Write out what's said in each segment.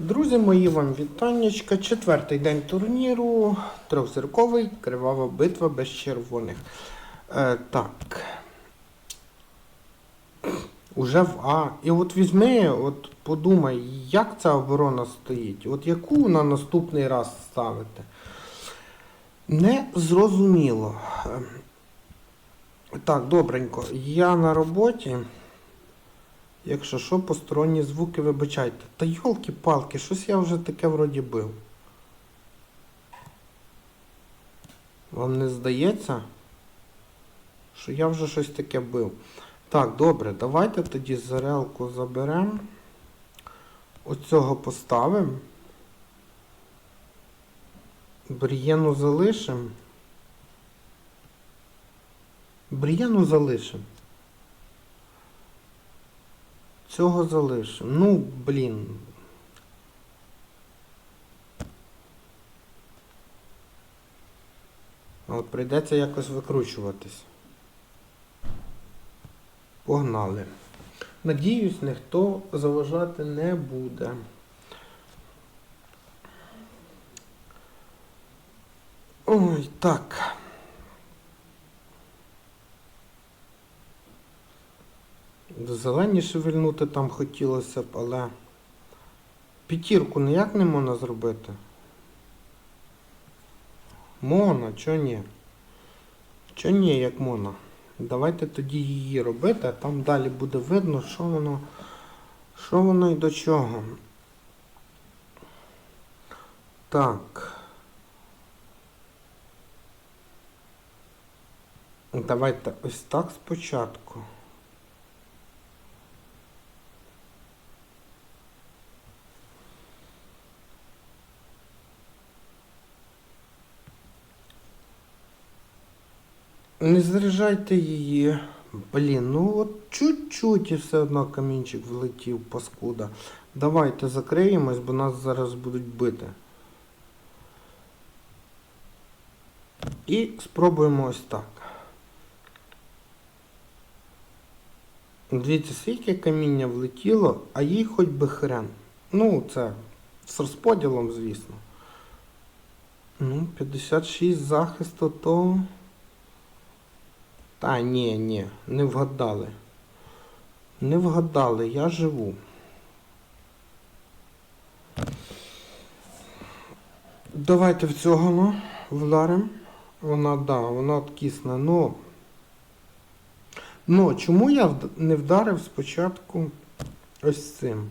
Друзі мої, вам вітаннячка. Четвертий день турніру. Трьохзірковий, кривава битва без червоних. Е, так. Уже в А. І от візьми, от подумай, як ця оборона стоїть, от яку на наступний раз ставити. Не зрозуміло. Е, Так, добренько. Я на роботі. Якщо що, посторонні звуки вибачайте. Та йолки-палки, щось я вже таке вроді бив. Вам не здається, що я вже щось таке бив. Так, добре, давайте тоді зарелку заберемо. Оцього поставимо. Брієну залишимо. Брієну залишимо. Цього залишимо. Ну, блін. От прийдеться якось викручуватись. Погнали. Надіюсь, ніхто заважати не буде. Ой, так. Зелені шевельнути там хотілося б, але п'ятірку ніяк не можна зробити. Мона, чо ні? Чо ні, як мона? Давайте тоді її робити, а там далі буде видно, що воно, що воно і до чого. Так. Давайте ось так спочатку. Не заряджайте її. Блін, ну от чуть-чуть і все одно камінчик влетів, паскуда. Давайте закриємось, бо нас зараз будуть бити. І спробуємо ось так. Дивіться, скільки каміння влетіло, а їй хоч би хрен. Ну, це з розподілом, звісно. Ну, 56 захисту, то... Та ні, ні, не вгадали. Не вгадали, я живу. Давайте в цього ну, вдаримо. Вона, да, вона откисна. Ну, ну, чому я не вдарив спочатку ось цим?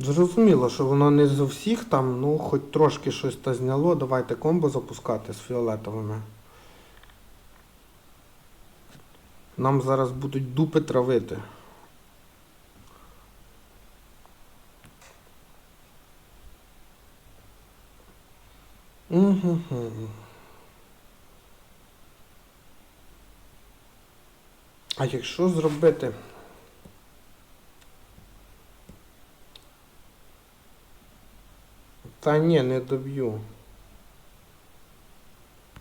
Зрозуміло, що воно не з усіх там, ну, хоч трошки щось та зняло. Давайте комбо запускати з фіолетовими. Нам зараз будуть дупи травити. Угу. А якщо зробити Та ні, не доб'ю.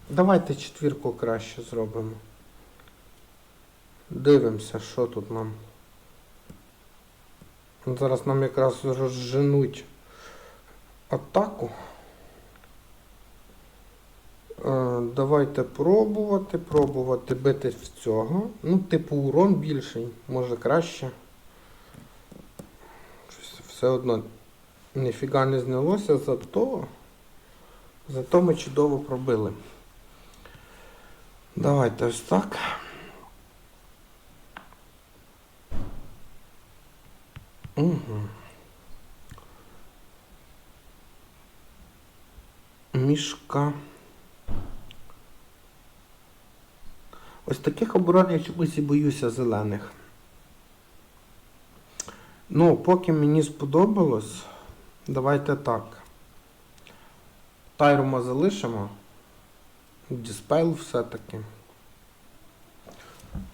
Давайте четвірку краще зробимо. Дивимося, що тут нам. Зараз нам якраз розженуть атаку. Е, давайте пробувати, пробувати бити в цього. Ну, типу, урон більший, може краще. Все одно ніфіга не знялося, зато, зато ми чудово пробили. Давайте ось так. Угу. Мішка. Ось таких оборон я чомусь і боюся зелених. Ну, поки мені сподобалось, давайте так. Тайрума залишимо. Діспейл все-таки.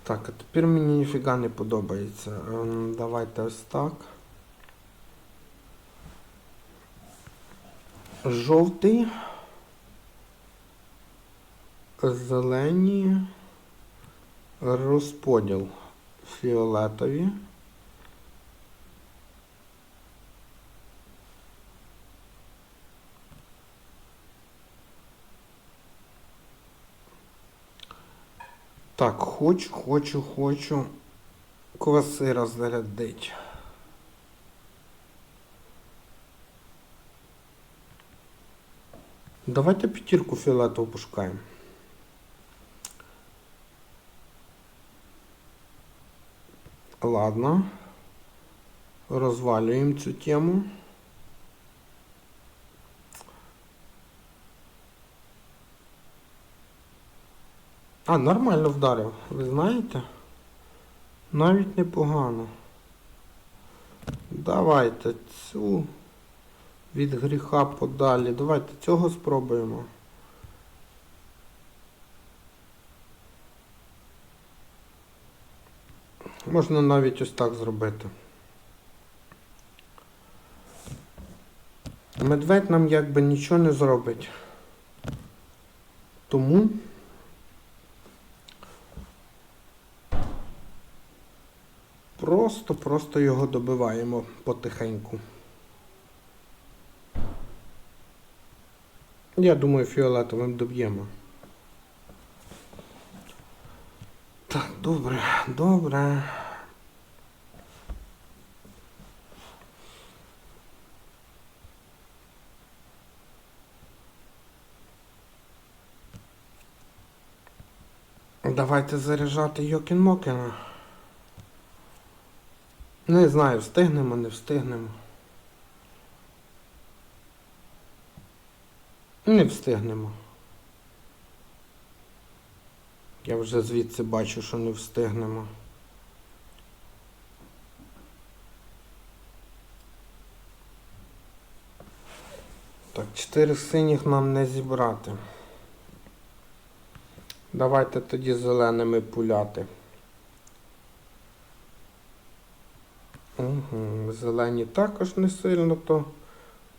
Так, а тепер мені ніфіга не подобається. Ем, Давайте ось так. Жовтий. Зелені. Розподіл. Фіолетові. Так, хочу, хочу, хочу кваси розрядить. Давайте п'ятірку фіолетову пошукаємо. Ладно. Розвалюємо цю тему. А, нормально вдарив, ви знаєте? Навіть непогано. Давайте цю від гріха подалі. Давайте цього спробуємо. Можна навіть ось так зробити. Медведь нам якби нічого не зробить. Тому просто-просто його добиваємо потихеньку. Я думаю, фіолетовим доб'ємо. Так, добре, добре. Давайте заряджати Йокін Мокена. Не знаю, встигнемо, не встигнемо. Не встигнемо. Я вже звідси бачу, що не встигнемо. Так, чотири синіх нам не зібрати. Давайте тоді зеленими пуляти. Угу. Зелені також не сильно то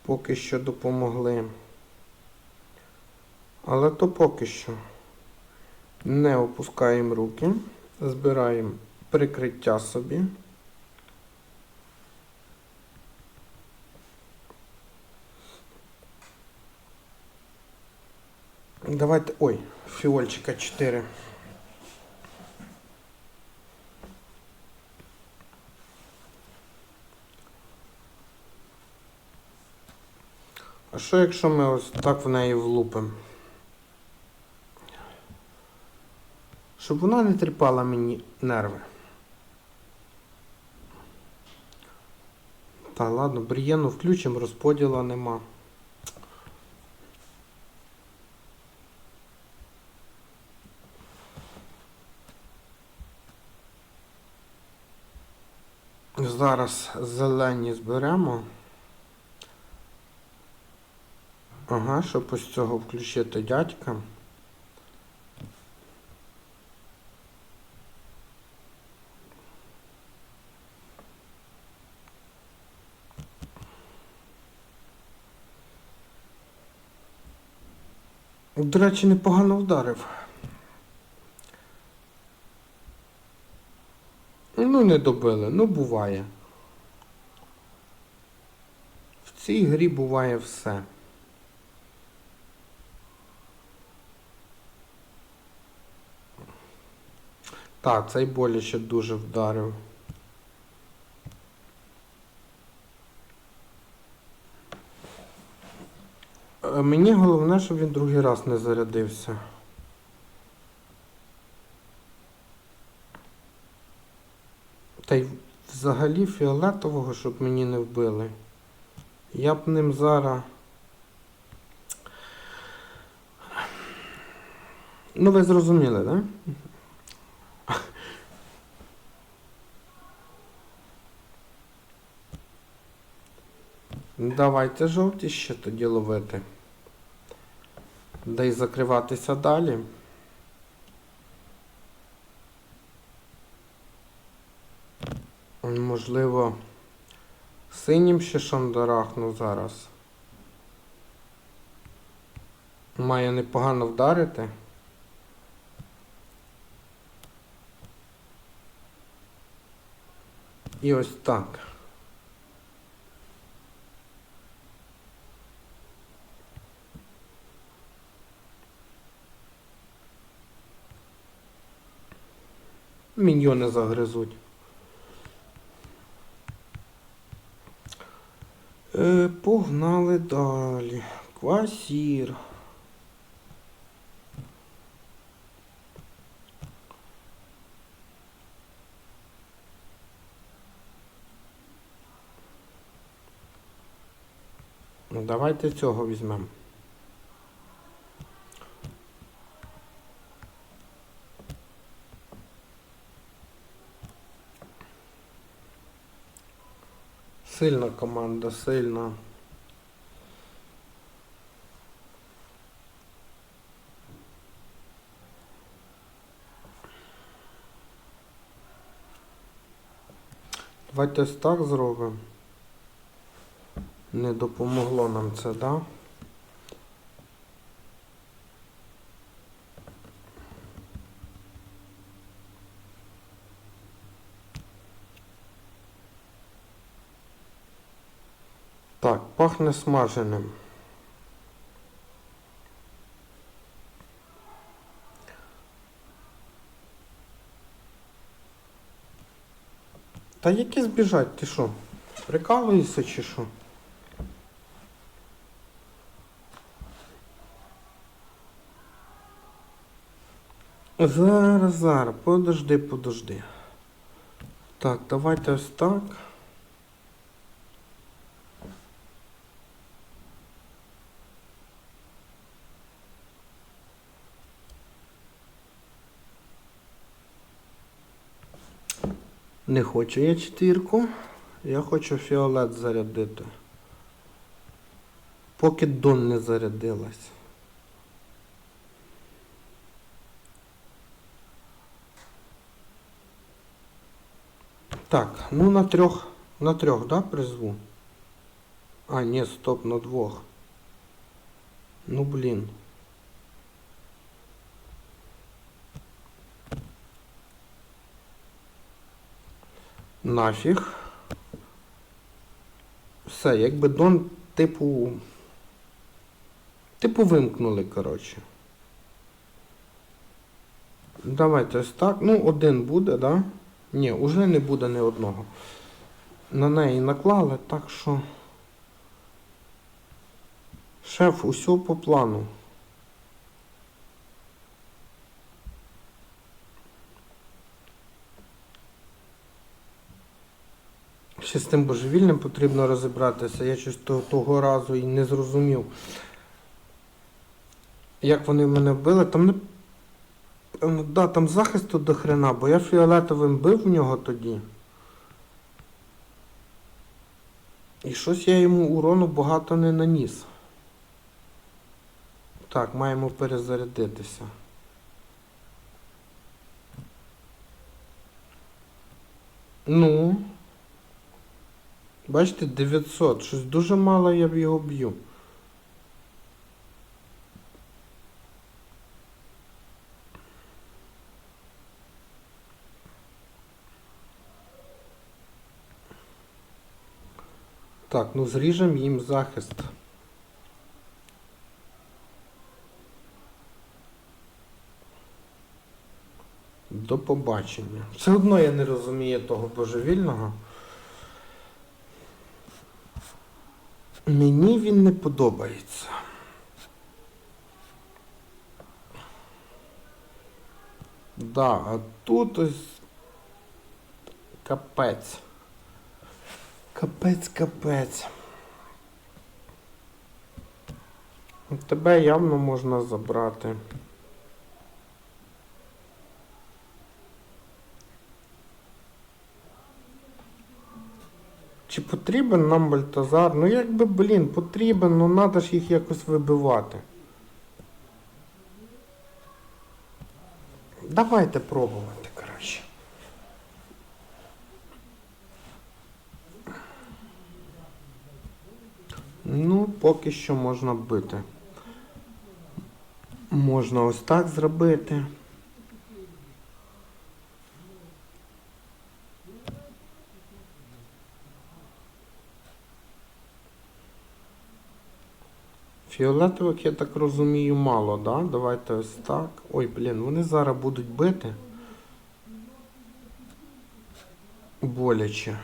поки що допомогли. Але то поки що. Не опускаємо руки, збираємо прикриття собі. Давайте. Ой, фіольчика 4. А що якщо ми ось так в неї влупимо? Щоб вона не тріпала мені нерви. Та ладно, брієну включимо, розподілу нема. Зараз зелені зберемо. Ага, щоб ось цього включити дядька. До речі, непогано вдарив. Ну, не добили, ну буває. В цій грі буває все. Так, цей боляче дуже вдарив. Е, Мені головне, щоб він другий раз не зарядився. Та й взагалі фіолетового, щоб мені не вбили. Я б ним зараз. Ну, ви зрозуміли, так? Да? Давайте жовті ще тоді ловити. Да й закриватися далі. Можливо, синім ще шандарахну зараз. Має непогано вдарити. І ось так. Міньйони загризуть. Е, погнали далі. Квасір. Ну, Давайте цього візьмемо. Сильна команда, сильна. Давайте так зробимо. Не допомогло нам це, да? Так, пахне смаженим. Та які збіжать, ти що? Прикалуєшся чи що? Зараз, зараз, подожди, подожди. Так, давайте ось так. Не хочу я четвірку. Я хочу фіолет зарядити. Поки Дон не зарядилась. Так, ну на трьох, на трьох, да, призву? А, ні, стоп, на двох. Ну блін. Нафіг. Все, якби Дон, типу. Типу вимкнули, коротше. Давайте ось так. Ну, один буде, да? Ні, уже не буде ні одного. На неї наклали, так що. Шеф, усе по плану. Ще з тим божевільним потрібно розібратися. Я щось того, разу і не зрозумів. Як вони мене били, там не. Певно, Да, там захисту до хрена, бо я фіолетовим бив в нього тоді. І щось я йому урону багато не наніс. Так, маємо перезарядитися. Ну. Бачите, 900. Щось дуже мало я в його б'ю. Так, ну зріжемо їм захист. До побачення. Все одно я не розумію того божевільного. Мені він не подобається. Да, а тут ось капець. Капець, капець. Тебе явно можна забрати. Чи потрібен нам Бальтазар? Ну якби, блін, потрібен, ну треба ж їх якось вибивати. Давайте пробувати, коротше. Ну, поки що можна бити. Можна ось так зробити. Фіолетових, я так розумію, мало, да? Давайте ось так. Ой, блін, вони зараз будуть бити. Боляче.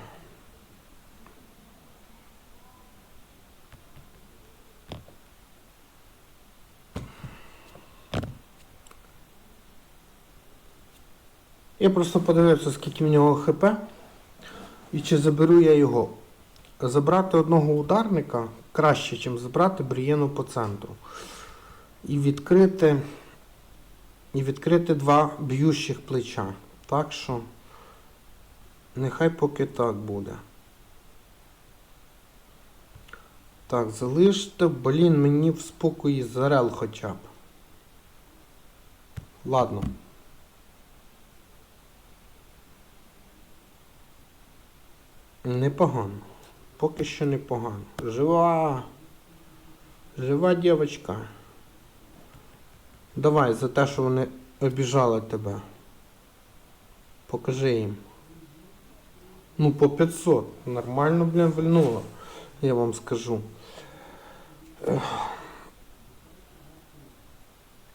Я просто подивився, скільки в нього ХП. І чи заберу я його. Забрати одного ударника краще, ніж забрати Брієну по центру. І відкрити. І відкрити два б'ющих плеча. Так що. Нехай поки так буде. Так, залиште, блін, мені в спокої зарел хоча б. Ладно. Непогано. Поки що непогано. Жива. Жива дівчинка. Давай за те, що вони обіжали тебе. Покажи їм. Ну, по 500. Нормально, блін, вильнуло. Я вам скажу.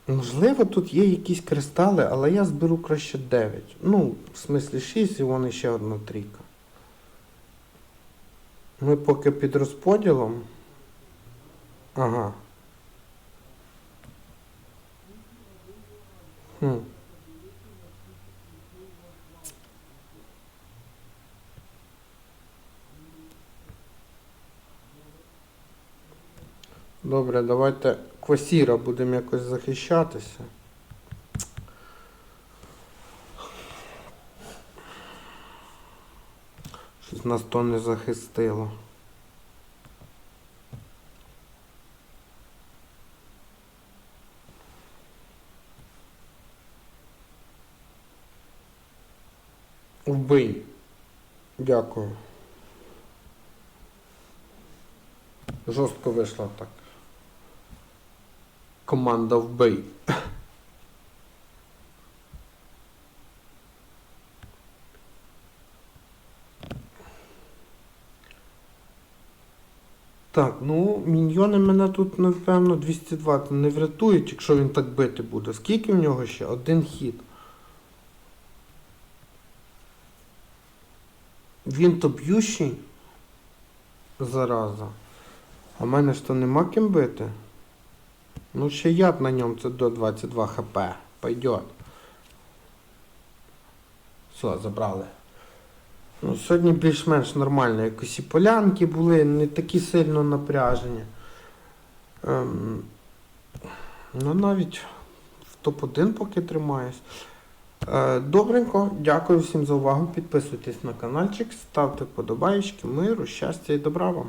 Можливо, тут є якісь кристали, але я зберу краще 9. Ну, в смислі 6 і вон ще одна трійка. Ми поки під розподілом. Ага. Хм. Добре, давайте квасіра будемо якось захищатися. Нас то не захистило. Вбий. Дякую. Жорстко вийшла так. Команда вбий. Так, ну, міньйони мене тут, напевно, 220 не врятують, якщо він так бити буде. Скільки в нього ще? Один хід. Він то б'ющий. Зараза. А в мене ж то нема ким бити. Ну, ще яд на ньому це до 22 хп. Пойдет. Все, забрали. Ну, сьогодні більш-менш нормально. Якось і полянки були, не такі сильно напряжені. Ем, ну навіть в топ-1 поки тримаюсь. Е, добренько, дякую всім за увагу. Підписуйтесь на каналчик, ставте вподобайки, миру, щастя і добра вам.